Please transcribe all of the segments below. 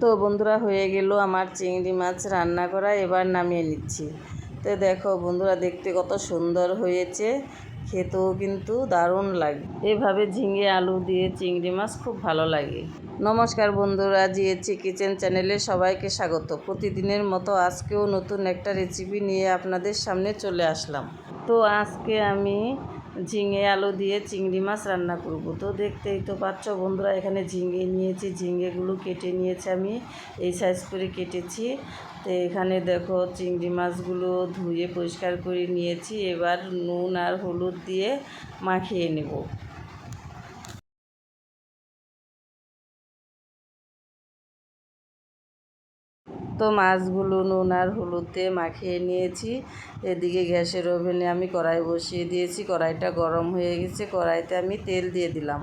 তো বন্ধুরা হয়ে গেল আমার চিংড়ি মাছ রান্না করা, এবার নামিয়ে নিচ্ছি। তো দেখো বন্ধুরা, দেখতে কত সুন্দর হয়েছে, খেতেও কিন্তু দারুণ লাগে। এভাবে ঝিঙে, আলু দিয়ে চিংড়ি মাছ খুব ভালো লাগে। নমস্কার বন্ধুরা জিএচি কিচেন চ্যানেলে সবাইকে স্বাগত। প্রতিদিনের মতো আজকেও নতুন একটা রেসিপি নিয়ে আপনাদের সামনে চলে আসলাম। তো আজকে আমি ঝিঙে আলু দিয়ে চিংড়ি মাছ রান্না করব। তো দেখতেই তো পাচ্ছ বন্ধুরা, এখানে ঝিঙে নিয়েছি, ঝিঙেগুলো কেটে নিয়েছি আমি, এই সাইজ করে কেটেছি। তো এখানে দেখো চিংড়ি মাছগুলো ধুয়ে পরিষ্কার করে নিয়েছি, এবার নুন আর হলুদ দিয়ে মাখিয়ে নেব। তো মাছগুলো নুন আর হলুদে মাখিয়ে নিয়েছি। এদিকে গ্যাসের ওভেনে আমি কড়াই বসিয়ে দিয়েছি। কড়াইটা গরম হয়ে গেছে। কড়াইতে আমি তেল দিয়ে দিলাম।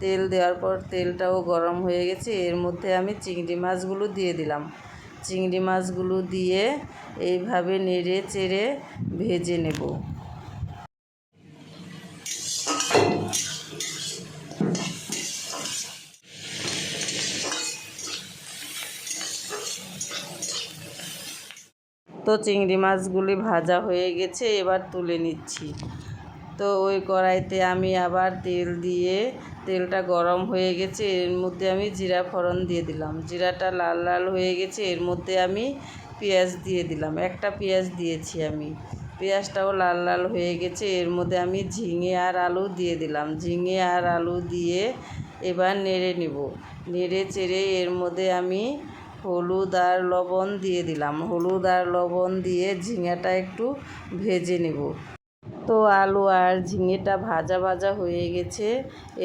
তেল দেওয়ার পর তেলটাও গরম হয়ে গেছে। এর মধ্যে আমি চিংড়ি মাছগুলো দিয়ে দিলাম। চিংড়ি মাছগুলো দিয়ে এইভাবে নেড়ে চেড়ে ভেজে নেব। তো চিংড়ি মাছগুলি ভাজা হয়ে গেছে, এবার তুলে নিচ্ছি। তো ওই কড়াইতে আমি আবার তেল দিয়ে, তেলটা গরম হয়ে গেছে, এর মধ্যে আমি জিরা ফোড়ন দিয়ে দিলাম। জিরাটা লাল লাল হয়ে গেছে, এর মধ্যে আমি পেঁয়াজ দিয়ে দিলাম। একটা পেঁয়াজ দিয়েছি আমি। পেঁয়াজটাও লাল লাল হয়ে গেছে, এর মধ্যে আমি ঝিঙে আর আলু দিয়ে দিলাম। ঝিঙে আর আলু দিয়ে এবার নেড়ে নিব। নেড়ে চেড়ে এর মধ্যে আমি হলুদ আর লবণ দিয়ে দিলাম। হলুদ আর লবণ দিয়ে ঝিঙেটা একটু ভেজে নেব। তো আলু আর ঝিঙেটা ভাজা ভাজা হয়ে গেছে।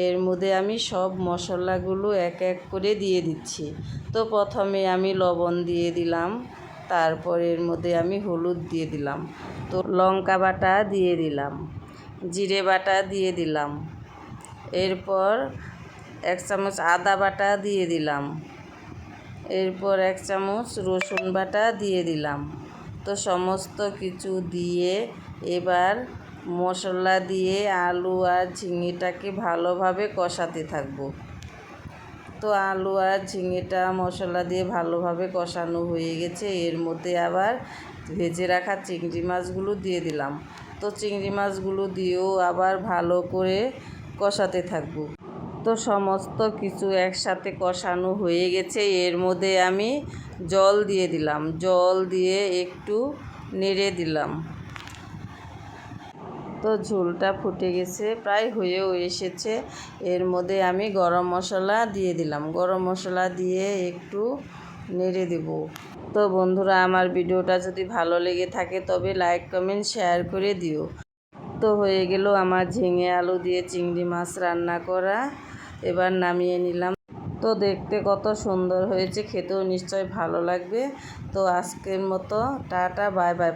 এর মধ্যে আমি সব মশলাগুলো এক এক করে দিয়ে দিচ্ছি। তো প্রথমে আমি লবণ দিয়ে দিলাম, তারপর এর মধ্যে আমি হলুদ দিয়ে দিলাম। তো লঙ্কা বাটা দিয়ে দিলাম, জিরে বাটা দিয়ে দিলাম। এরপর এক চামচ আদা বাটা দিয়ে দিলাম। এরপর এক চামচ রসুন বাটা দিয়ে দিলাম। তো সমস্ত কিছু দিয়ে এবার মশলা দিয়ে আলু আর ঝিঙেটাকে ভালোভাবে কষাতে থাকব। তো আলু আর ঝিঙেটা মশলা দিয়ে ভালোভাবে কষানো হয়ে গেছে। এর মধ্যে আবার ভেজে রাখা চিংড়ি মাছগুলো দিয়ে দিলাম। তো চিংড়ি মাছগুলো দিয়েও আবার ভালো করে কষাতে থাকব। তো সমস্ত কিছু একসাথে কষানো হয়ে গেছে। এর মধ্যে আমি জল দিয়ে দিলাম। জল দিয়ে একটু নেড়ে দিলাম। তো ঝোলটা ফুটে গেছে, প্রায় হয়েও এসেছে। এর মধ্যে আমি গরম মশলা দিয়ে দিলাম। গরম মশলা দিয়ে একটু নেড়ে দেব। তো বন্ধুরা, আমার ভিডিওটা যদি ভালো লেগে থাকে, তবে লাইক, কমেন্ট, শেয়ার করে দিও। তো হয়ে গেল আমার ঝিঙে আলু দিয়ে চিংড়ি মাছ রান্না করা। এবার নামিয়ে নিলাম। তো দেখতে কত সুন্দর হয়েছে, খেতেও নিশ্চয় ভালো লাগবে। তো আজকের মতো, টাটা, বাই বাই।